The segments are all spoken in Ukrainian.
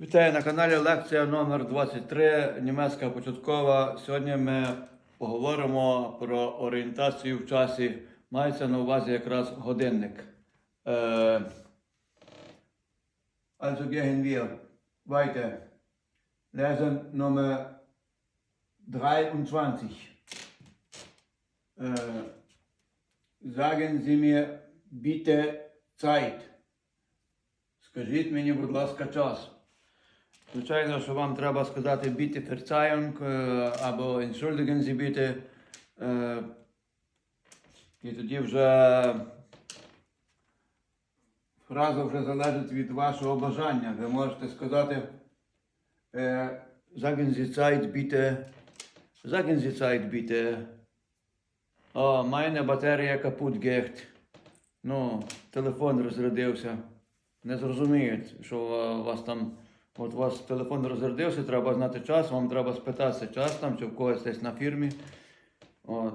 Вітаю на каналі лекція номер 23 німецька початкова. Сьогодні ми поговоримо про орієнтацію в часі. Мається на увазі якраз годинник. Е, also gehen wir weiter. Lesen Nummer 23. Äh, sagen Sie mir bitte Zeit. Скажіть мені, будь ласка, час. Звичайно, що вам треба сказати bitte Verzeihung е, або entschuldigen Sie. Е, І тоді вже фраза вже залежить від вашого бажання. Ви можете сказати sagen Sie Zeit bitte. Sagen Sie Zeit bitte. О, meine батарея капут гехт. Ну, телефон розрядився. Не зрозуміють, що у вас там, от у вас телефон розрядився, треба знати час, вам треба спитатися час там, чи в когось десь на фірмі. От.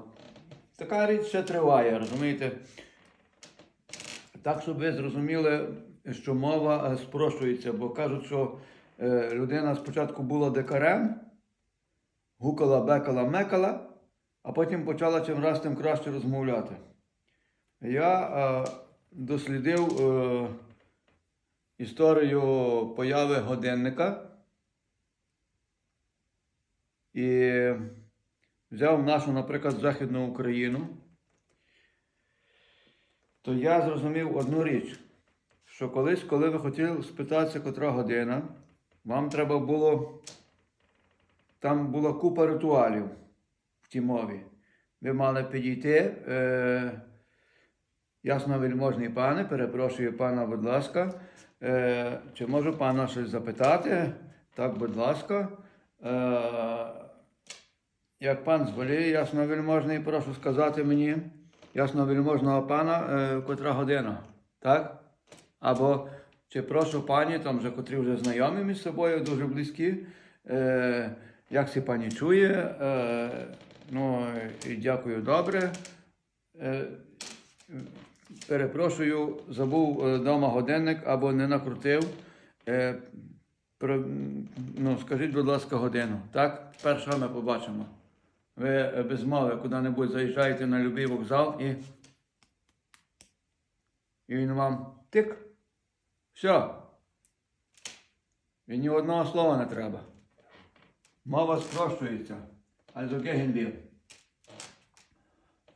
Така річ ще триває, розумієте? Так, щоб ви зрозуміли, що мова е, спрощується, бо кажуть, що е, людина спочатку була дикарем, гукала, бекала, мекала, а потім почала чим раз тим краще розмовляти. Я е, дослідив е, історію появи годинника і взяв нашу, наприклад, Західну Україну, то я зрозумів одну річ, що колись, коли ви хотіли спитатися, котра година, вам треба було. Там була купа ритуалів в тій мові. Ви мали підійти. Е, Ясно, вельможний пане, перепрошую пана, будь ласка. Е, чи можу пана щось запитати? Так, будь ласка. Е, як пан зволіє, ясно, вельможний, прошу сказати мені, ясно, вельможного пана, е, котра година. Так? Або чи прошу пані, там вже котрі вже знайомі між собою, дуже близькі. Е, як сі пані чує? Е, ну, і дякую добре. Е, Перепрошую, забув вдома годинник або не накрутив. Е, про, ну, скажіть, будь ласка, годину. Так? Перше ми побачимо. Ви е, без мови куди-небудь заїжджаєте на будь-який вокзал і. І він вам тик. Все. І ні одного слова не треба. Мова спрощується. Gehen.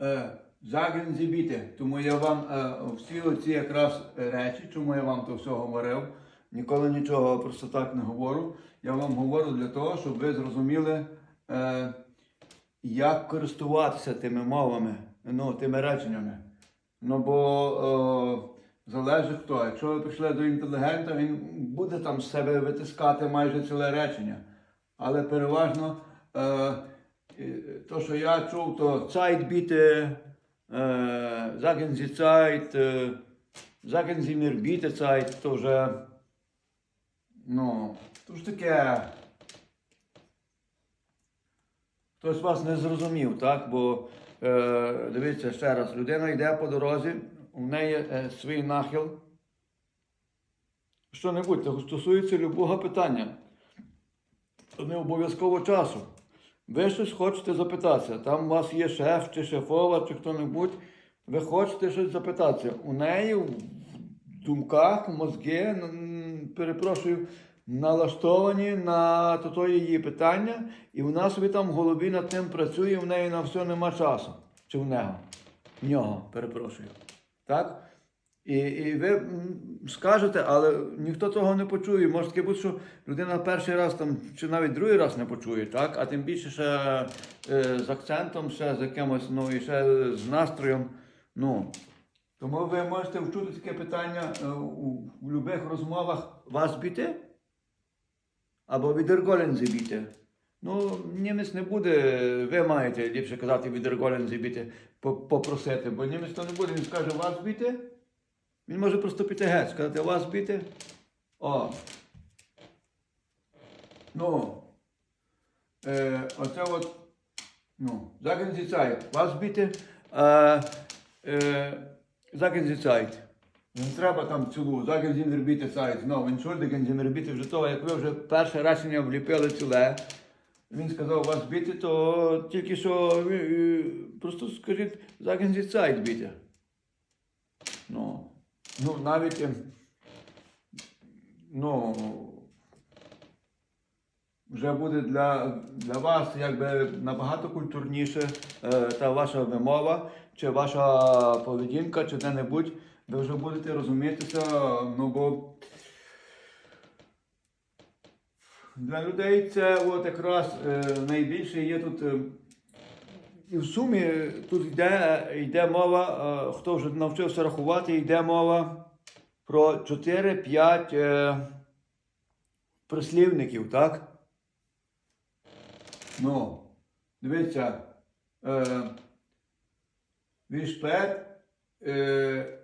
Е, Sagen Sie. Тому я вам е, всі оці якраз речі, чому я вам то все говорив, ніколи нічого просто так не говорю. Я вам говорю для того, щоб ви зрозуміли, е, як користуватися тими мовами, ну, тими реченнями. Ну бо е, залежить хто. Якщо ви прийшли до інтелігента, він буде там з себе витискати майже ціле речення. Але переважно е, то, що я чув, то Zeit bitte, е, sagen Sie Zeit, е, sagen Sie mir bitte Zeit, то вже, ну, то ж таке. Хтось вас не зрозумів, так? Бо е, дивіться ще раз, людина йде по дорозі, у неї е, свій нахил. Що-небудь, це стосується любого питання. Не обов'язково часу. Ви щось хочете запитатися. Там у вас є шеф чи шефова, чи хто-небудь. Ви хочете щось запитатися. У неї в думках, мозги, перепрошую, налаштовані на то її питання, і вона собі там в голові над тим працює, в неї на все нема часу. Чи в нього? В нього, перепрошую. Так? І, і ви скажете, але ніхто того не почує. Може таке бути, що людина перший раз там, чи навіть другий раз не почує, так? а тим більше ще е, з акцентом, ще з якимось, ну і ще з настроєм. Ну. Тому ви можете вчути таке питання е, у, у будь-яких розмовах вас біти або відерголен зібіти. Ну, німець не буде, ви маєте ліпше казати відерголен зібіти, попросити, бо німець то не буде, він скаже вас біти. Він може просто піти геть, сказати, вас біти. О. Ну. Е, оце от. Ну, bitte? Äh, äh, sagen Sie Zeit. Не треба там цілу, зараз він робити сайт, знову він шульдиген він робити вже того, як ви вже перше речення вліпили ціле. Він сказав вас бити, то тільки що е, просто скажіть, зараз сайт бити. Ну, ну навіть, е, ну, вже буде для, для вас якби набагато культурніше е, та ваша вимова, чи ваша поведінка, чи де-небудь, ви вже будете розумітися, ну бо для людей це от якраз е, найбільше є тут. Е, в сумі тут йде, йде мова, е, хто вже навчився рахувати, йде мова про 4-5 е, прислівників, так? Ну, дивіться, е, wie spät е,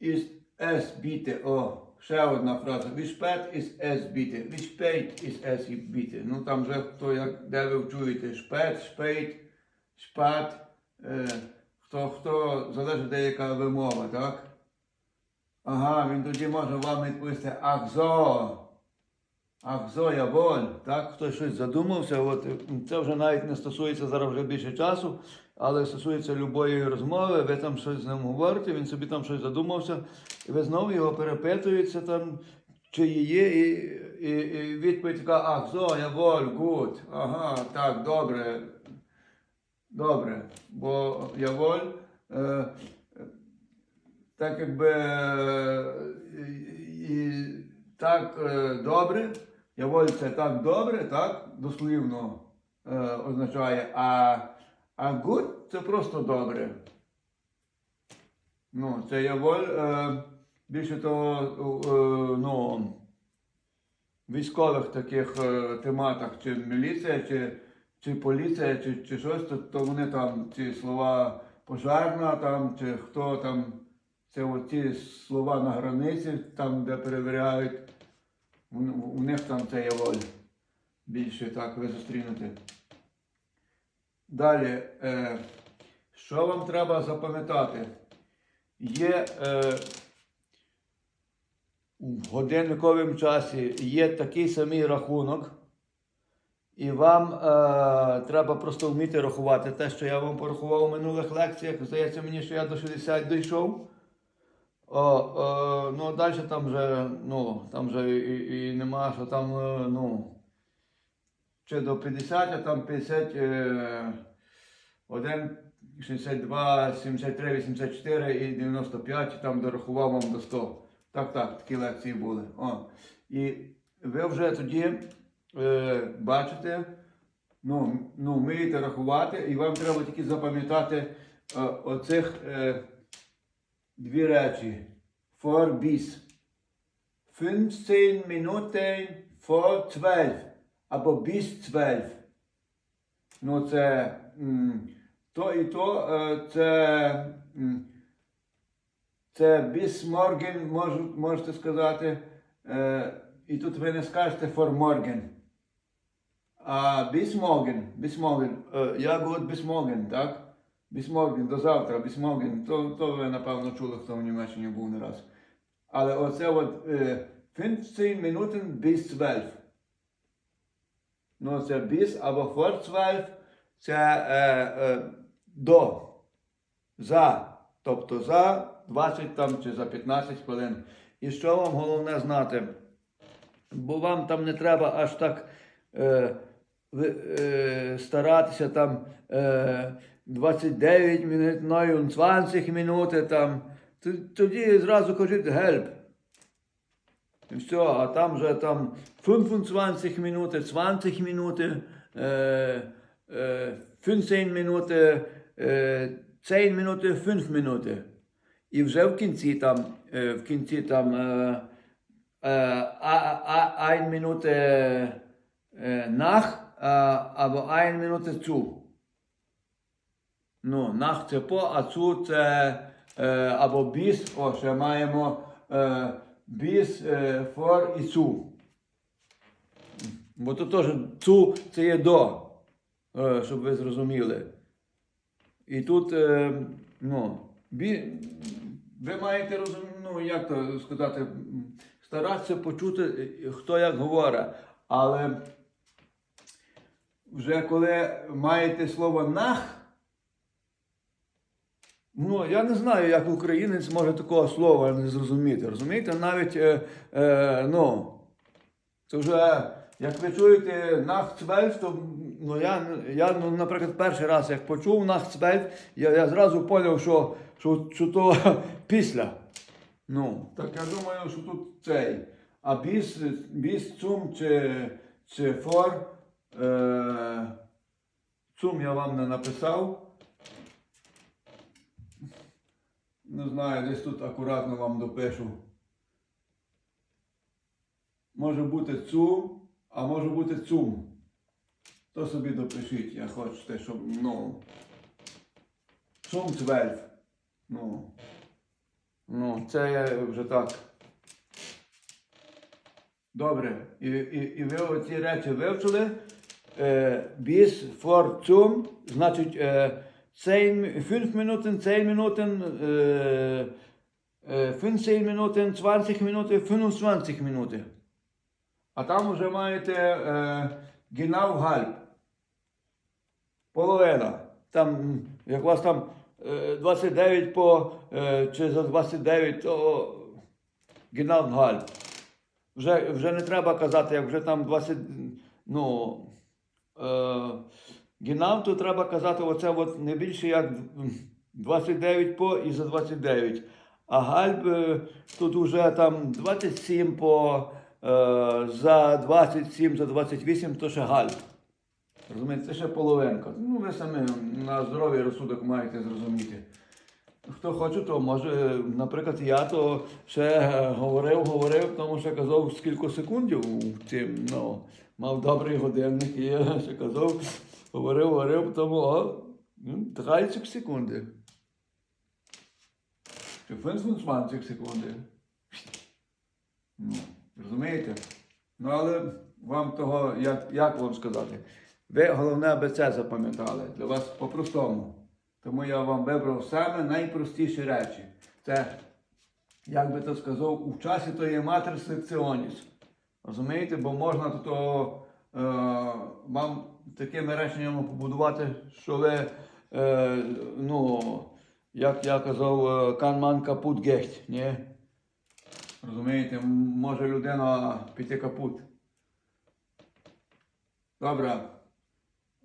ist es? О, ще одна фраза. Ist es bitte? Wie spät ist es bitte? Ну там вже хто як де ви чуєте шпет, шпейт, шпат. Е, хто хто залежить деяка вимова, так? Ага, він тоді може вам відповісти ах зо. Ах, Зоя, воль, так, хтось щось задумався. От це вже навіть не стосується зараз вже більше часу, але стосується любої розмови. Ви там щось з ним говорите, він собі там щось задумався, і ви знову його перепитуєте там, чи є, і, і, і відповідь така, ах, Зоя, воль, гуд, ага, так, добре. Добре, бо я воль. Е, так якби і, так е, добре, я волю це так добре, так, дослівно е, означає, а, а good це просто добре. Ну, це я воль, е, більше того, е, ну, військових таких е, тематах, чи міліція, чи, чи поліція, чи, чи щось, то, то вони там ці слова пожарна, там, чи хто там, це от ці слова на границі, там, де перевіряють, у, у них там це є воль. Більше так ви зустрінете. Далі, е, що вам треба запам'ятати? Є е, в годинниковому часі є такий самий рахунок, і вам е, треба просто вміти рахувати те, що я вам порахував у минулих лекціях. Здається мені, що я до 60 дійшов. О, о, ну, далі там вже, ну, там вже і, і нема, що там, е, ну, чи до 50, а там 51, 62, 73, 84 і 95, там дорахував вам до 100. Так, так, такі лекції були. О. І ви вже тоді е, бачите, ну, ну, вмієте рахувати, і вам треба тільки запам'ятати е, оцих е, дві речі. For bis. 15 Minuten vor 12. Або bis 12. Ну, це м, то і то, е, це, м, це bis morgen, мож, можете сказати. Е, і тут ви не скажете for morgen. А bis morgen, bis. Е, я говорю bis morgen, так? Bis morgen, до завтра, bis morgen. То, то ви, напевно, чули, хто в Німеччині був не раз. Але оце от е, 15 Minuten bis 12. Ну, це bis або for 12, це е, е, до, за, тобто за 20 там, чи за 15 хвилин. І що вам головне знати? Бо вам там не треба аж так е, е, старатися там е, 29 минут, 29 минути там. Тоді зразу кажуть help. І все, а там вже там 25 минути, 20 минути, е, е, 15 минути, е, 10 минути, 5 минути. І вже в кінці там, е, в кінці там е, е, а, а, ein Minute е, nach, а, або ein Minute zu. Ну, nach це по, а zu це е, або bis, о, ще маємо е, bis, е, for і zu. Бо тут теж zu це є до, е, щоб ви зрозуміли. І тут, е, ну, бі, ви маєте розум, ну як то сказати, старатися почути, е, хто як говорить. Але вже коли маєте слово нах, ну я не знаю, як українець може такого слова не зрозуміти. Розумієте, навіть е, е, ну, це вже, як ви чуєте, нах цвельф, то ну, я, я ну, наприклад, перший раз, як почув нах цвельф, я, я зразу зрозумів, що, що, що то після. Ну, так я думаю, що тут цей. А біс, біс цум чи, чи фор. Е, цум я вам не написав. Не знаю, десь тут акуратно вам допишу. Може бути цум, а може бути цум. То собі допишіть, я хочете, щоб, ну. Цум цвельф. Ну. Ну, це я вже так. Добре. І, і, і ви оці речі вивчили. Е, bis vor zum, значить, е, 5 Minuten, 10 Minuten, е, е, 15 Minuten, 20 Minuten, 25 Minuten. А там вже маєте genau halb. Половина. Там, як у вас там е, 29 по, чи за 29, то genau halb. Вже, вже не треба казати, як вже там 20, ну, е, гінам, то треба казати оце от не більше як 29 по і за 29. А гальб е, тут вже там 27 по е, за 27, за 28, то ще гальб. Розумієте, це ще половинка. Ну, ви самі на здоровий розсудок маєте зрозуміти. Хто хоче, то може, наприклад, я то ще е, говорив, говорив, тому що казав скільки секундів цим, ну, мав добрий годинник, і я ще казав, говорив, говорив, тому о, ну, 30 секунди. Чи 25 секунди. Ну, розумієте? Ну, але вам того, як, як вам сказати? Ви головне аби це запам'ятали. Для вас по-простому. Тому я вам вибрав саме найпростіші речі. Це, як би то сказав, у часі то є матер секціоніс. Розумієте? Бо можна то, е, вам такими реченнями побудувати, що ви, е, ну, як я казав, е, канман капут гехть. Ні? Розумієте, може людина піти капут. Добре.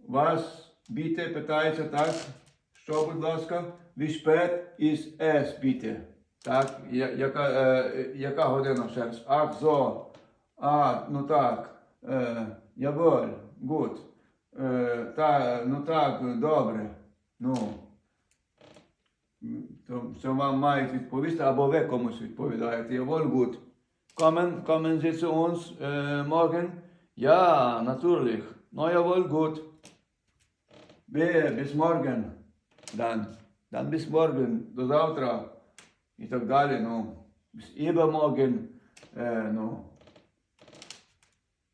Вас біте питається так. Що, будь ласка, вішпет із ес біте. Так, яка, е, яка година раз? Ах, зо. А, ну так. Е, Яболь, гуд. Е, та, ну так, добре. Ну. То, це вам мають відповісти, або ви комусь відповідаєте. Jawohl, gut. Kommen, kommen Sie zu uns äh, morgen? Ja, natürlich. No, jawohl, gut. Bi- Bis morgen. Dann. Dann bis morgen. До завтра. І так далі. Ну. Bis übermorgen. Е, ну.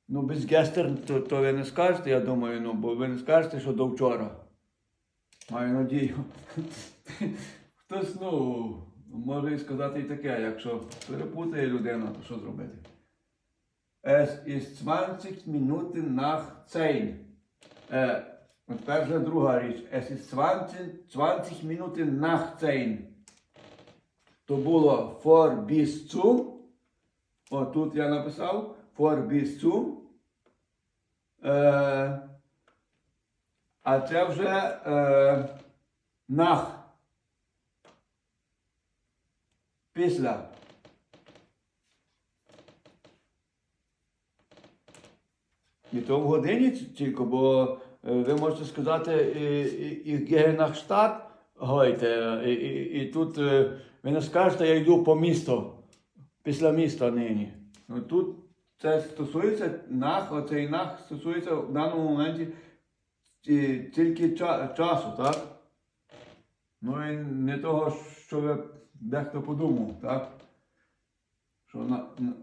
Ну, без гестер, то, то ви не скажете, я думаю, ну, бо ви не скажете, що до вчора. Маю надію. Хтось, ну, може і сказати і таке, якщо перепутає людина, то що зробити? Es ist 20 Minuten nach 10. Е, от перша друга річ. Es ist 20, 20 Minuten nach 10. То було for bis zum. Тут я написав bis. Е, а це вже е, nach. Після. І то в годині тільки, бо е, ви можете сказати, і, і, і Гегенахштадт гойте, і тут е, ви не скажете, я йду по місту, після міста нині. Ну тут це стосується нах, оцей нах стосується в даному моменті ті- тільки ча- часу, так? Ну і не того, що ви дехто подумав, так? Що на, на...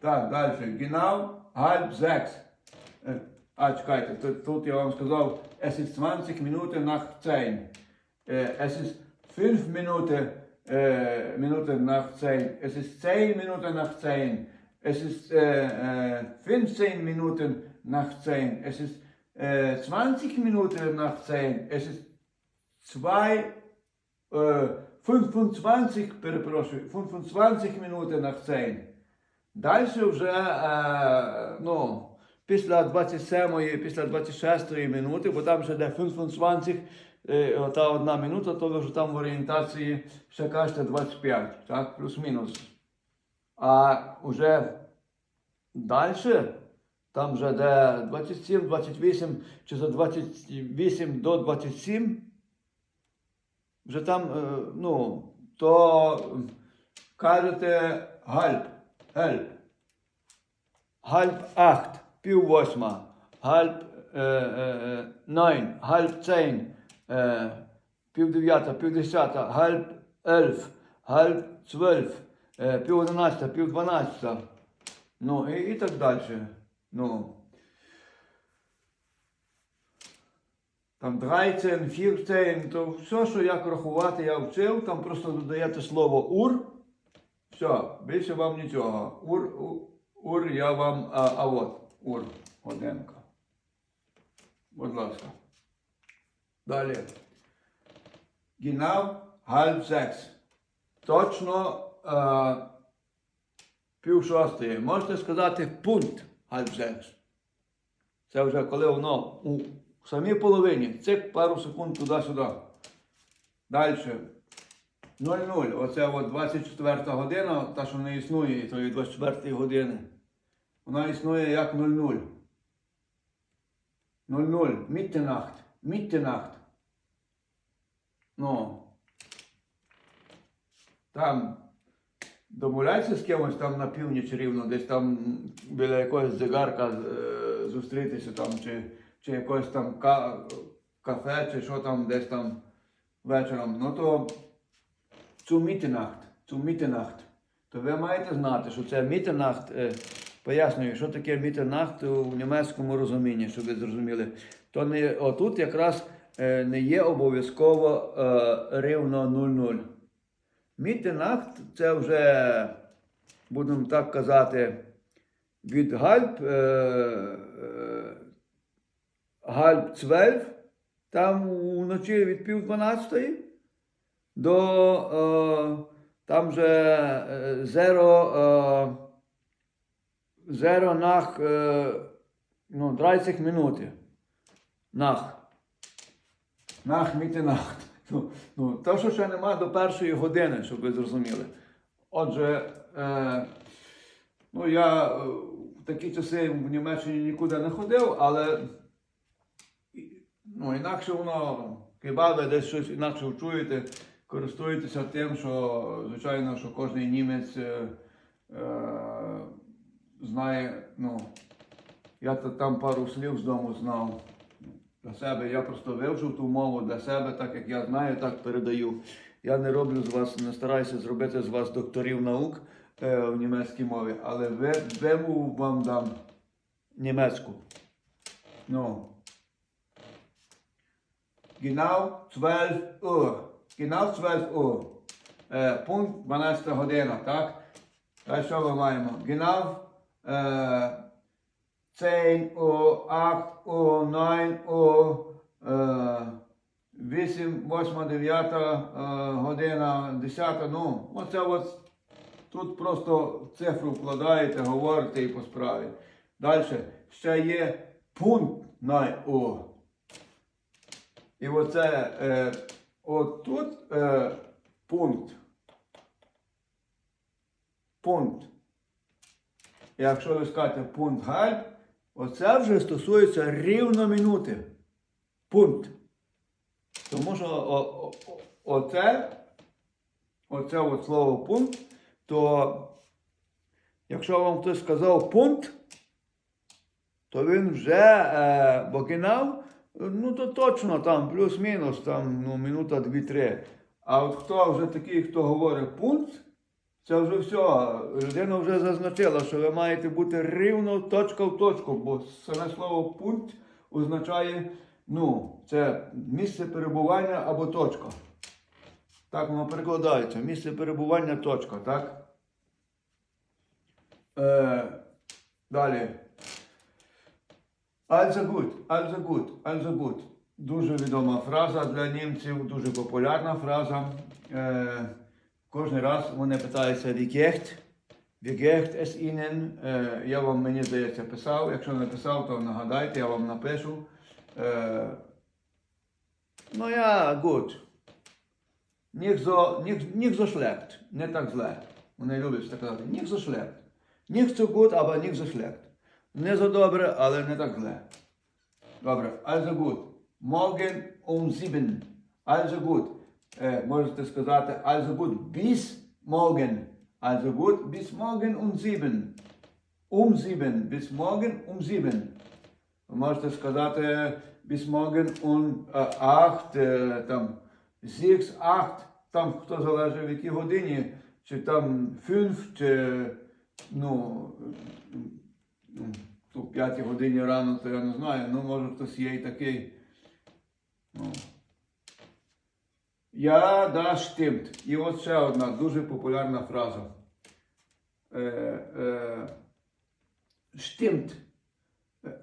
Так, далі. Genau halb sechs. Е, А, чекайте, тут, тут я вам сказав, es ist 20 Minuten nach 10. Е, Es ist 5 Minuten äh, Minuten nach 10. Es ist 10 Minuten nach 10. Es ist äh, äh, 15 Minuten nach 10. Es ist äh, 20 Minuten nach 10. Es ist 2, äh, 25, перепрошую, 25 минути на 10. Далі вже, е, ну, після 27-ї, після 26-ї минути, бо там ще йде 25, е, ота одна минута, то ви вже там в орієнтації ще кажете 25, так, плюс-мінус. А вже далі, там вже де 27, 28, чи за 28 до 27, вже там, е, ну, то кажете гальп, гельп. Гальп ахт, пів восьма, гальп е, е, найн, гальп цейн, пів дев'ята, пів десята, гальп ельф, гальп цвельф, пів одинадцята, пів дванадцята. Ну, і, і так далі. Ну, Там 13, 14, то все, що як рахувати, я вчив, там просто додаєте слово ур. Все, більше вам нічого. Ур, у- ур, я вам, а, а от, ур, годинка. Будь ласка. Далі. Гінав секс. Точно е, пів шостої. Можете сказати пункт halb. Це вже коли воно у самій половині. Цик пару секунд туди-сюди. Далі. 0-0. Оце от 24 година, та, що не існує, тої 24 години. Вона існує як 0-0. 0-0. Міттенахт. Міттенахт. Ну. Там домовляйся з кимось там на північ рівно, десь там біля якогось дзигарка е, зустрітися там, чи, чи якогось там ка- кафе, чи що там десь там вечором. Ну то цю мітинахт, цю мітинахт, то ви маєте знати, що це мітинахт, е, пояснюю, що таке мітинахт у німецькому розумінні, щоб ви зрозуміли. То не отут якраз е, не є обов'язково рівно 0-0. Мітинахт це вже, будемо так казати, від гальп, е, е, гальп 12, там вночі від пів 12 до е, там же зеро, зеро нах ну, 30 минути. Нах. Нах мітинахт. Ну, ну, то, що ще нема до першої години, щоб ви зрозуміли. Отже, е, ну я е, в такі часи в Німеччині нікуди не ходив, але ну, інакше воно, хіба ви десь щось інакше чуєте, користуєтеся тим, що, звичайно, що кожен німець е, е, знає, ну, я там пару слів з дому знав для себе. Я просто вивчив ту мову для себе, так як я знаю, так передаю. Я не роблю з вас, не стараюся зробити з вас докторів наук е, в німецькій мові, але ви, вимову вам дам німецьку. Ну. Genau 12 Uhr. Genau 12 Uhr. Е, пункт 12 година, так? Та що ми маємо? Genau е, 10 Uhr, 8 Uhr, 9 Uhr, е, 8, 8, 9 е, година, 10, ну, оце от тут просто цифру вкладаєте, говорите і по справі. Далі ще є пункт на О. І оце е, от е, пункт. Пункт. Якщо ви скажете пункт гальп, оце вже стосується рівно минути. Пункт. Тому що о, о, оце, оце от слово пункт, то якщо вам хтось сказав пункт, то він вже е, бокінав, ну то точно там плюс-мінус, там ну, минута 2-3. А от хто вже такий, хто говорить пункт, це вже все. Людина вже зазначила, що ви маєте бути рівно точка в точку, бо саме слово пункт означає, ну, це місце перебування або точка. Так воно перекладається. Місце перебування точка, так? Е, далі. Gut, also gut. Дуже відома фраза для німців, дуже популярна фраза. Е, кожен раз вони питаються wie geht es Ihnen. Е, я вам, мені здається, писав. Якщо не писав, то нагадайте, я вам напишу. Е, ну я nicht so schlecht, не так зле. Вони люблять так казати. Schlecht. Nicht so gut, aber nicht so schlecht. Не за добре, але не так зле. Добре, also gut. Morgen um 7. Also gut. Е, можете сказати also gut bis morgen. Also gut bis morgen um 7. Um 7. Bis morgen um 7. Ви можете сказати bis morgen um 8, е, там 6, 8, там хто залежить в якій годині, чи там 5, чи ну, ну, то в 5 годині рано, то я не знаю, ну може хтось є і такий. Ну. Я да stimmt. І от ще одна дуже популярна фраза. Е, е, stimmt.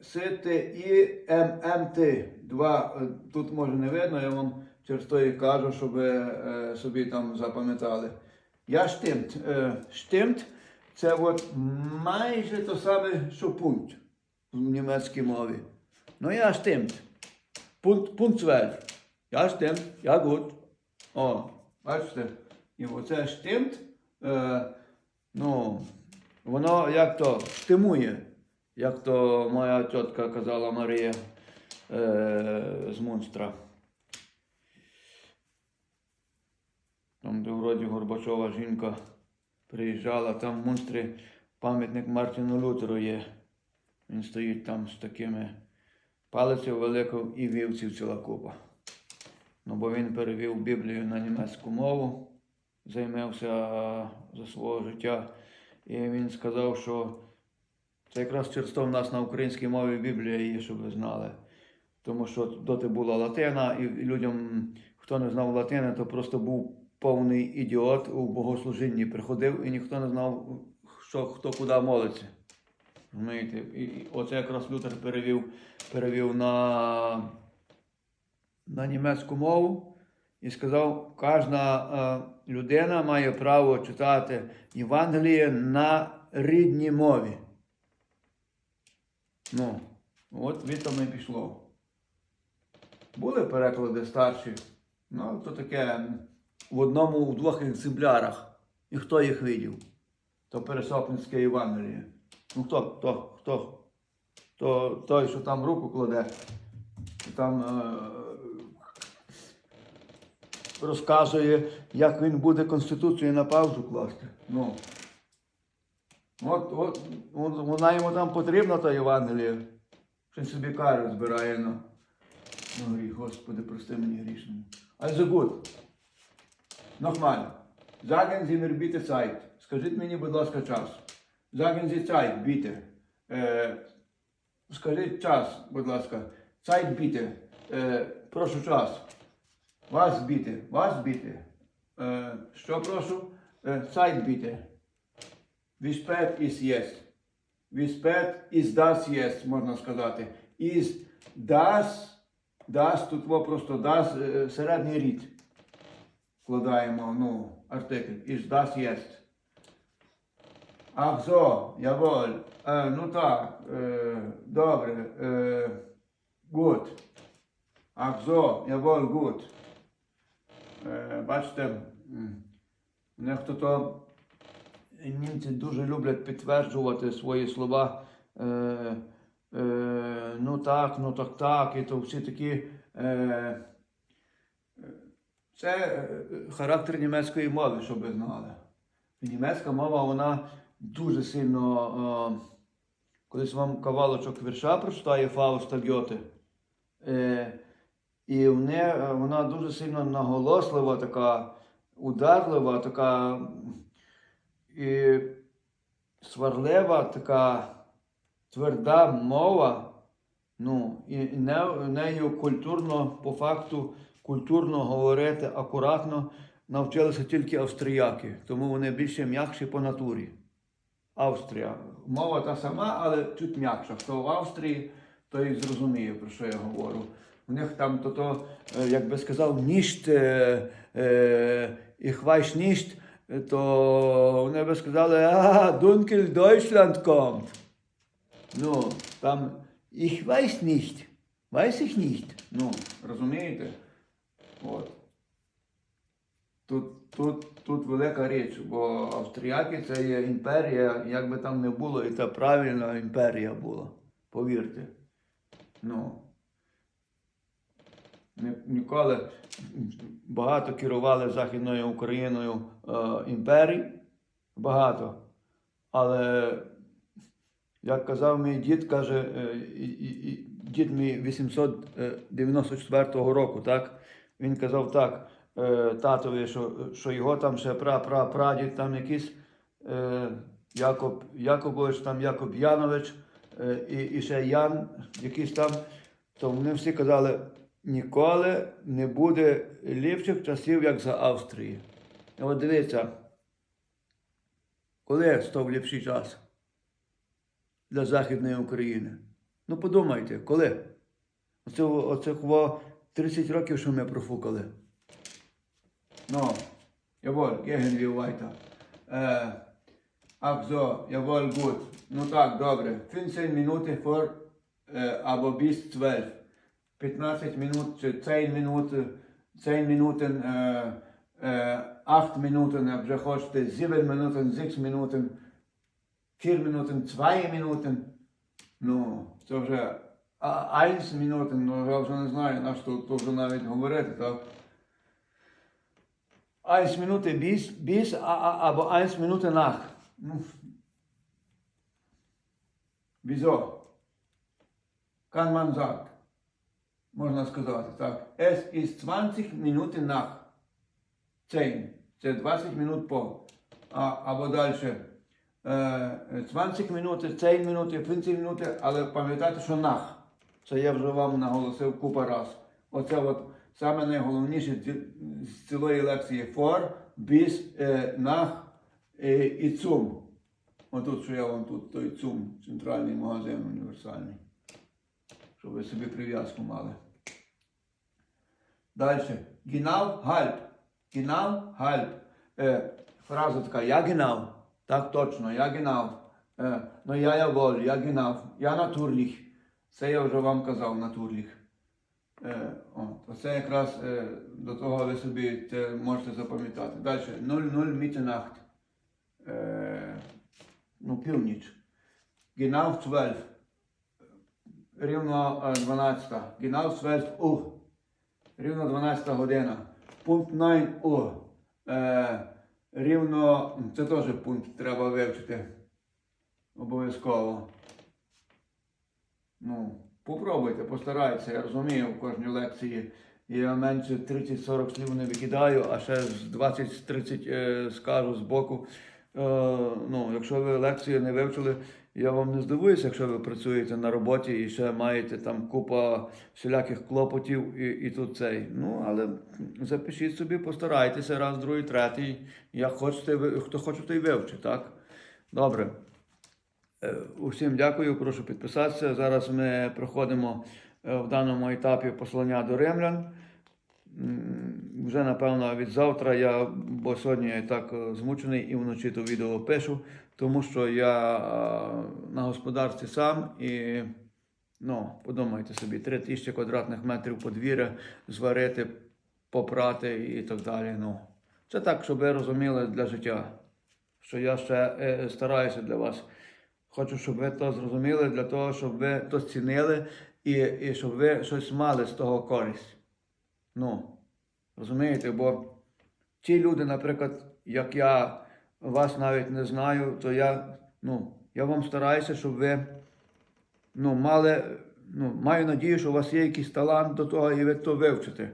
Сити і ММТ. Два. е, Тут може не видно, я вам через то і кажу, щоб е, собі там запам'ятали. Я stimmt. Е, stimmt це от майже то саме, що пункт в німецькій мові. Ну я stimmt. Пункт, пункт 12. Ja, stimmt. Ja, gut. О, бачите? І оце stimmt, е, ну, воно як то стимує, як то моя тітка казала Марія е, з Мунстра. Там, де вроді Горбачова жінка приїжджала, там в Мунстрі пам'ятник Мартіну Лютеру є. Він стоїть там з такими палицею великою і вівців ціла купа. Ну, бо він перевів Біблію на німецьку мову, займався за свого життя. І він сказав, що це якраз через то в нас на українській мові Біблія є, щоб ви знали. Тому що доти була латина, і людям, хто не знав латини, то просто був повний ідіот у богослужінні. Приходив і ніхто не знав, що, хто куди молиться. Розумієте? І оце якраз Лютер перевів, перевів на, на німецьку мову і сказав, кожна е, людина має право читати Євангеліє на рідній мові. Ну, от від тому і пішло. Були переклади старші, ну, то таке в одному, в двох екземплярах. І хто їх видів? То Пересопницьке Євангеліє. Ну хто, хто, хто? То той, що там руку кладе, там е, розказує, як він буде Конституцію на паузу класти. Ну. От, от, от вона йому там потрібна, та Євангелія. Що він собі кару збирає, ну. Ну, гріх, Господи, прости мені грішному. Gut. Nochmal. Sagen Sie mir bitte Zeit. Скажіть мені, будь ласка, час. Sagen Sie Zeit, bitte. Е, скажіть час, будь ласка. Zeit, bitte. Е, прошу час. Вас bitte. Вас bitte. Е, що прошу? Е, Zeit, bitte. Wie spät ist jetzt? Wie spät ist можна сказати. Ist das, das, тут во просто das, е, середній рід. Вкладаємо, ну, артикль. Das jetzt? Ах, зо, яволь. Е, ну так, е, добре. Е, good. Ах, зо, яволь, good. Е, бачите, нехто то німці дуже люблять підтверджувати свої слова. Е, е, ну так, ну так, так, і то всі такі. Е, це е, характер німецької мови, щоб ви знали. Німецька мова, вона дуже сильно. Е, колись вам кавалочок вірша прочитає Фауста Гьоте. Е, і в не, вона дуже сильно наголослива, така ударлива, така і сварлива, така тверда мова. Ну, і не, нею культурно, по факту, культурно говорити акуратно, навчилися тільки австріяки, тому вони більше м'якші по натурі. Австрія. Мова та сама, але чуть м'якша. Хто в Австрії, той зрозуміє, про що я говорю. У них там то, то е, як би сказав, нішт, е, е, ich weiß nicht, е, то вони би сказали, а, Dunkel Deutschland kommt. Ну, там ich weiß nicht, weiß ich nicht. Ну, розумієте? От. Тут, тут, тут велика річ, бо австріяки це є імперія, як би там не було, і це правильна імперія була. Повірте. Ну. Ні- Ніколи багато керували Західною Україною е, імперій. Багато. Але, як казав мій дід, каже, е, і, дід мій 894 року, так? Він казав так е, татові, що, що його там ще пра-пра-прадід, там якийсь е, Якоб, Якобович, там Якоб Янович, е, і, і ще Ян, якийсь там, то вони всі казали, ніколи не буде ліпших часів, як за Австрії. От дивіться, коли став ліпший час для Західної України? Ну подумайте, коли? Оце, оце хво 30 років, що ми профукали. Ну, gehen wir weiter. Äh, ach so, jawohl, gut. Ну так, добре. 15 минут vor, äh, aber bis 12. 15 минут, 10 минут, 10 минутен, äh, äh, 8 минутен, як вже хочете, 7 минутен, 6 минутен, 4 минутен, 2 минутен. Ну, це вже 1 минутен, ну я вже не знаю, на що то вже навіть говорити, так? 1 Minute bis, bis, aber 1 Minute nach. Ну, Wieso? Kann man sagen. Можна сказати, так. Es ist 20 Minuten nach 10. Це 20 минут по. А, або далі. Е, 20 минут, 10 минут, 15 минут, але пам'ятайте, що nach. Це я вже вам наголосив купа раз. Оце от саме найголовніше з цілої лекції for, bis, е, nach е, і zum. Отут, що я вам тут, той ЦУМ, центральний магазин універсальний. Щоб ви собі прив'язку мали. Далі. Genau, halb. Genau, halb. Е, фраза така, я genau. Так точно, я genau. Е, ну я jawohl, я genau. Я natürlich. Це я вже вам казав, natürlich. Е, от, це якраз е, до того ви собі це можете запам'ятати. Далі. 00 Mitternacht. Е, ну, північ. Genau 12. Рівно е, 12. Genau 12 Uhr. Рівно 12 година. Пункт 9 Uhr. Е, рівно, це теж пункт треба вивчити. Обов'язково. Ну, попробуйте, постарайтеся. Я розумію, в кожній лекції я менше 30-40 слів не викидаю, а ще з 20-30 е, скажу з боку. Е, ну, якщо ви лекцію не вивчили, я вам не здивуюся, якщо ви працюєте на роботі і ще маєте там купа всіляких клопотів і, і тут цей. Ну, але запишіть собі, постарайтеся раз, другий, третій. Як хочете, ви- хто хоче, той вивчить, так? Добре. Е, Усім дякую, прошу підписатися. Зараз ми проходимо е, в даному етапі послання до римлян. Вже напевно від завтра я, бо сьогодні я так е, змучений і вночі то відео пишу, тому що я е, на господарстві сам і ну, подумайте собі, 3 тисячі квадратних метрів подвір'я зварити, попрати і так далі. Ну, це так, щоб ви розуміли для життя, що я ще е, стараюся для вас. Хочу, щоб ви то зрозуміли, для того, щоб ви то цінили і, і щоб ви щось мали з того користь. Ну, розумієте, бо ті люди, наприклад, як я вас навіть не знаю, то я, ну, я вам стараюся, щоб ви ну, мали, ну, маю надію, що у вас є якийсь талант до того, і ви то вивчите.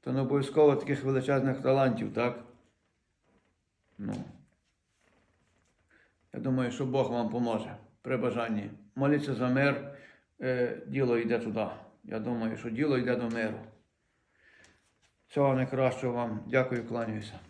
То не обов'язково таких величезних талантів, так? Ну. Я думаю, що Бог вам поможе при бажанні. Моліться за мир, е, діло йде туди. Я думаю, що діло йде до миру. Всього найкращого вам. Дякую, кланяюся.